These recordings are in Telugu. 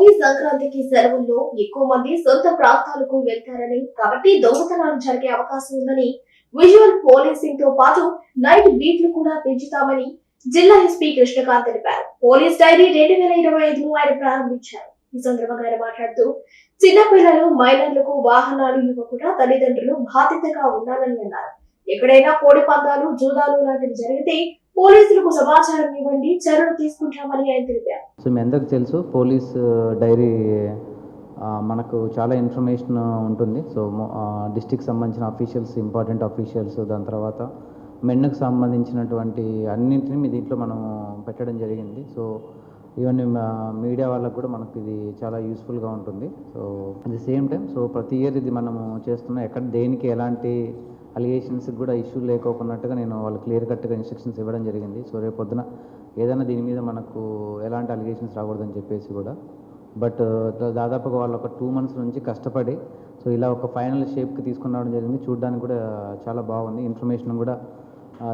భోగి సంక్రాంతికి సెలవుల్లో ఎక్కువ మంది సొంత ప్రాంతాలకు వెళ్తారని కాబట్టి దొంగతనాలు జరిగే అవకాశం ఉందని విజువల్ పోలీసింగ్తో పాటు నైట్ బీట్లు కూడా పెంచుతామని జిల్లా ఎస్పీ కృష్ణకాంత్ తెలిపారు. పోలీస్ డైరీ రెండు వేల ఇరవై ఐదును ఆయన ప్రారంభించారు. ఈ సందర్భంగా ఆయన మాట్లాడుతూ చిన్నపిల్లలు మైనర్లకు వాహనాలు ఇవ్వకుండా తల్లిదండ్రులు బాధ్యతగా ఉండాలని అన్నారు. ఎక్కడైనా కోడి పందాలు జూదాలు లాంటివి జరిగితే పోలీసులకు సమాచారం ఇవ్వండి చర్యలు తీసుకుంటామని ఆయన తెలిపారు. సో మీ అందరికి తెలుసు పోలీస్ డైరీ మనకు చాలా ఇన్ఫర్మేషన్ ఉంటుంది. సో డిస్టిక్ సంబంధించిన అఫీషియల్స్ ఇంపార్టెంట్ అఫీషియల్స్ దాని తర్వాత మెన్నుకు సంబంధించినటువంటి అన్నింటినీ మీ దీంట్లో మనం పెట్టడం జరిగింది. సో ఈవెన్ మీడియా వాళ్ళకు కూడా మనకు ఇది చాలా యూస్ఫుల్గా ఉంటుంది. So at the same time so ప్రతి ఇయర్ ఇది మనము చేస్తున్నాం. ఎక్కడ దేనికి ఎలాంటి అలిగేషన్స్కి కూడా ఇష్యూ లేకోకున్నట్టుగా నేను వాళ్ళు క్లియర్ కట్గా ఇన్స్ట్రక్షన్స్ ఇవ్వడం జరిగింది. సో రేపు పొద్దున ఏదైనా దీని మీద మనకు ఎలాంటి అలిగేషన్స్ రాకూడదని చెప్పేసి కూడా. బట్ దాదాపుగా వాళ్ళు ఒక టూ మంత్స్ నుంచి కష్టపడి సో ఇలా ఒక ఫైనల్ షేప్కి తీసుకుని రావడం జరిగింది. చూడడానికి కూడా చాలా బాగుంది. ఇన్ఫర్మేషన్ కూడా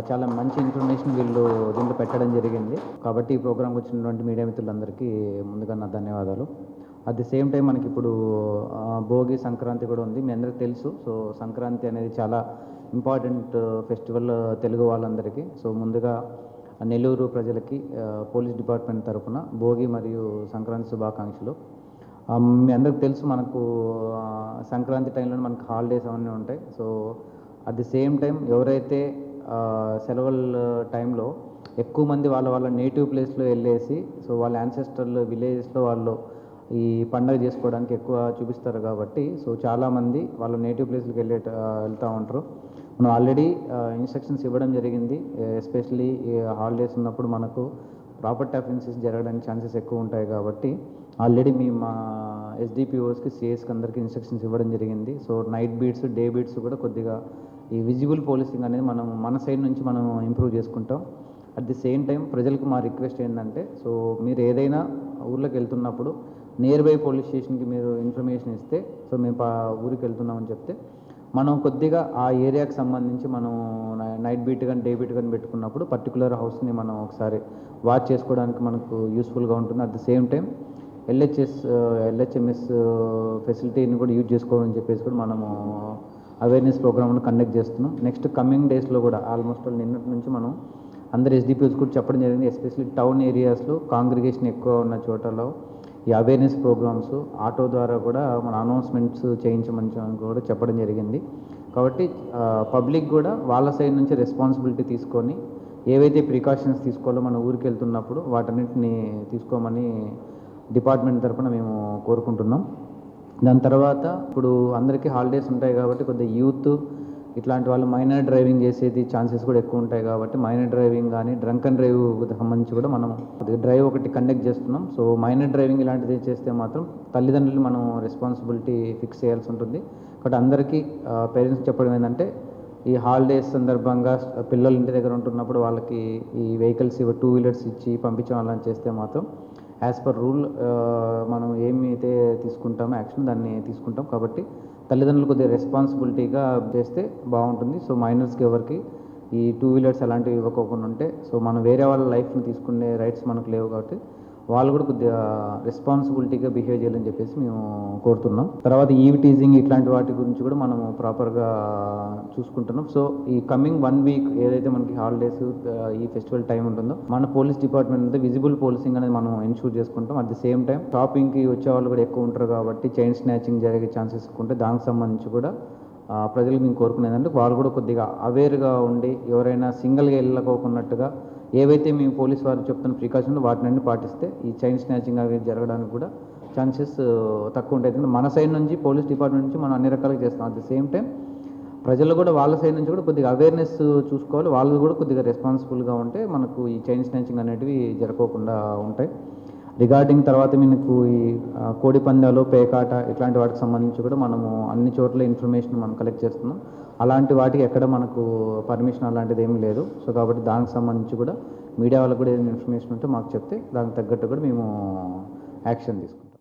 చాలా మంచి ఇన్ఫర్మేషన్ వీళ్ళు దీంట్లో పెట్టడం జరిగింది. కాబట్టి ఈ ప్రోగ్రామ్కి వచ్చినటువంటి మీడియా మిత్రులందరికీ ముందుగా నా ధన్యవాదాలు. అట్ ది సేమ్ టైం మనకి ఇప్పుడు భోగి సంక్రాంతి కూడా ఉంది. మీ అందరికీ తెలుసు. సో సంక్రాంతి అనేది చాలా ఇంపార్టెంట్ ఫెస్టివల్ తెలుగు వాళ్ళందరికీ. సో ముందుగా నెల్లూరు ప్రజలకి పోలీస్ డిపార్ట్మెంట్ తరఫున భోగి మరియు సంక్రాంతి శుభాకాంక్షలు. మీ అందరికి తెలుసు మనకు సంక్రాంతి టైంలో మనకు హాలిడేస్ అవన్నీ ఉంటాయి. So at the same time ఎవరైతే సెలవుల టైంలో ఎక్కువ మంది వాళ్ళ వాళ్ళ నేటివ్ ప్లేస్లో వెళ్ళేసి సో వాళ్ళ యాన్సెస్టర్లు విలేజెస్లో వాళ్ళు ఈ పండగ చేసుకోవడానికి ఎక్కువ చూపిస్తారు కాబట్టి సో చాలామంది వాళ్ళ నేటివ్ ప్లేస్కి వెళ్ళే వెళ్తూ ఉంటారు. మనం ఆల్రెడీ ఇన్స్ట్రక్షన్స్ ఇవ్వడం జరిగింది. ఎస్పెషలీ హాలిడేస్ ఉన్నప్పుడు మనకు ప్రాపర్టీ అఫెన్సెస్ జరగడానికి ఛాన్సెస్ ఎక్కువ ఉంటాయి కాబట్టి ఆల్రెడీ మీ మా ఎస్డిపిఓస్కి సిఎస్కి అందరికీ ఇన్స్ట్రక్షన్స్ ఇవ్వడం జరిగింది. So night beats day beats కూడా కొద్దిగా ఈ విజిబుల్ పోలీసింగ్ అనేది మనం మన సైడ్ నుంచి మనం ఇంప్రూవ్ చేసుకుంటాం. అట్ ది సేమ్ టైం ప్రజలకు మా రిక్వెస్ట్ ఏంటంటే సో మీరు ఏదైనా ఊర్లోకి వెళ్తున్నప్పుడు నియర్ బై పోలీస్ స్టేషన్కి మీరు ఇన్ఫర్మేషన్ ఇస్తే సో మేము ఊరికి వెళ్తున్నామని చెప్తే మనం కొద్దిగా ఆ ఏరియాకి సంబంధించి మనం నైట్ బీట్ కానీ డే బీట్ కానీ పెట్టుకున్నప్పుడు పర్టికులర్ హౌస్ని మనం ఒకసారి వాచ్ చేసుకోవడానికి మనకు యూస్ఫుల్గా ఉంటుంది. At the same time LHS LHMS ఫెసిలిటీని కూడా యూజ్ చేసుకోవాలని చెప్పేసి కూడా మనము అవేర్నెస్ ప్రోగ్రామ్ను కండక్ట్ చేస్తున్నాం. నెక్స్ట్ కమింగ్ డేస్లో కూడా ఆల్మోస్ట్ నిన్నటి నుంచి మనం అందరు ఎస్డిపిఎస్ కూడా చెప్పడం జరిగింది. ఎస్పెషల్లీ టౌన్ ఏరియాస్లో కాంగ్రిగేషన్ ఎక్కువ ఉన్న చోటలో ఈ అవేర్నెస్ ప్రోగ్రామ్స్ ఆటో ద్వారా కూడా మన అనౌన్స్మెంట్స్ చేయించమని కూడా చెప్పడం జరిగింది. కాబట్టి పబ్లిక్ కూడా వాళ్ళ సైడ్ నుంచి రెస్పాన్సిబిలిటీ తీసుకొని ఏవైతే ప్రికాషన్స్ తీసుకోవాలో మన ఊరికి వెళ్తున్నప్పుడు వాటన్నిటిని తీసుకోమని డిపార్ట్మెంట్ తరఫున మేము కోరుకుంటున్నాం. దాని తర్వాత ఇప్పుడు అందరికీ హాలిడేస్ ఉంటాయి కాబట్టి కొద్దిగా యూత్ ఇట్లాంటి వాళ్ళు మైనర్ డ్రైవింగ్ చేసేది ఛాన్సెస్ కూడా ఎక్కువ ఉంటాయి కాబట్టి మైనర్ డ్రైవింగ్ కానీ డ్రంక్ అండ్ డ్రైవ్ సంబంధించి కూడా మనం డ్రైవ్ ఒకటి కండక్ట్ చేస్తున్నాం. సో మైనర్ డ్రైవింగ్ ఇలాంటిది చేస్తే మాత్రం తల్లిదండ్రులు మనం రెస్పాన్సిబిలిటీ ఫిక్స్ చేయాల్సి ఉంటుంది. కాబట్టి అందరికీ పేరెంట్స్ చెప్పడం ఏంటంటే ఈ హాలిడేస్ సందర్భంగా పిల్లలు ఇంటి దగ్గర ఉంటున్నప్పుడు వాళ్ళకి ఈ వెహికల్స్ ఇవ్వ టూ వీలర్స్ ఇచ్చి పంపించడం అలా చేస్తే మాత్రం యాజ్ పర్ రూల్ మనం ఏమైతే తీసుకుంటామో యాక్షన్ దాన్ని తీసుకుంటాం. కాబట్టి తల్లిదండ్రులు కొద్దిగా రెస్పాన్సిబిలిటీగా చేస్తే బాగుంటుంది. సో మైనర్స్కి ఎవరికి ఈ టూ వీలర్స్ అలాంటివి ఇవ్వకోకుండా ఉంటే సో మనం వేరే వాళ్ళ లైఫ్ని తీసుకునే రైట్స్ మనకు లేవు కాబట్టి వాళ్ళు కూడా కొద్దిగా రెస్పాన్సిబిలిటీగా బిహేవ్ చేయాలని చెప్పేసి మేము కోరుతున్నాం. తర్వాత ఈవ్ టీజింగ్ ఇట్లాంటి వాటి గురించి కూడా మనం ప్రాపర్గా చూసుకుంటున్నాం. సో ఈ కమింగ్ వన్ వీక్ ఏదైతే మనకి హాలిడేస్ ఈ ఫెస్టివల్ టైం ఉంటుందో మన పోలీస్ డిపార్ట్మెంట్ అంతా విజిబుల్ పోలీసింగ్ అనేది మనం ఎన్షూర్ చేసుకుంటాం. అట్ ది సేమ్ టైం షాపింగ్కి వచ్చే వాళ్ళు కూడా ఎక్కువ ఉంటారు కాబట్టి చైన్ స్నాచింగ్ జరిగే ఛాన్సెస్ ఉంటే దానికి సంబంధించి కూడా ప్రజలు ప్రజలకు మేము కోరుకునేదంటే వాళ్ళు కూడా కొద్దిగా అవేర్గా ఉండి ఎవరైనా సింగిల్గా వెళ్ళకోకున్నట్టుగా ఏవైతే మేము పోలీస్ వారు చెప్తున్న ప్రికాషన్లు వాటిని పాటిస్తే ఈ చైన్ స్నాచింగ్ అవి జరగడానికి కూడా ఛాన్సెస్ తక్కువ ఉంటాయి. ఎందుకంటే మన సైడ్ నుంచి పోలీస్ డిపార్ట్మెంట్ నుంచి మనం అన్ని రకాలుగా చేస్తాం. అట్ ద సేమ్ టైం ప్రజలు కూడా వాళ్ళ సైడ్ నుంచి కూడా కొద్దిగా అవేర్నెస్ చూసుకోవాలి. వాళ్ళు కూడా కొద్దిగా రెస్పాన్సిబుల్గా ఉంటే మనకు ఈ చైన్ స్నాచింగ్ అనేటివి జరగకుండా ఉంటాయి. రిగార్డింగ్ తర్వాత మీకు ఈ కోడి పందాలు పేకాట ఇట్లాంటి వాటికి సంబంధించి కూడా మనము అన్ని చోట్ల ఇన్ఫర్మేషన్ మనం కలెక్ట్ చేస్తున్నాం. అలాంటి వాటికి ఎక్కడ మనకు పర్మిషన్ అలాంటిది ఏమీ లేదు. సో కాబట్టి దానికి సంబంధించి కూడా మీడియా వాళ్ళకు కూడా ఏదైనా ఇన్ఫర్మేషన్ ఉంటే మాకు చెప్తే దానికి తగ్గట్టు కూడా మేము యాక్షన్ తీసుకుంటాం.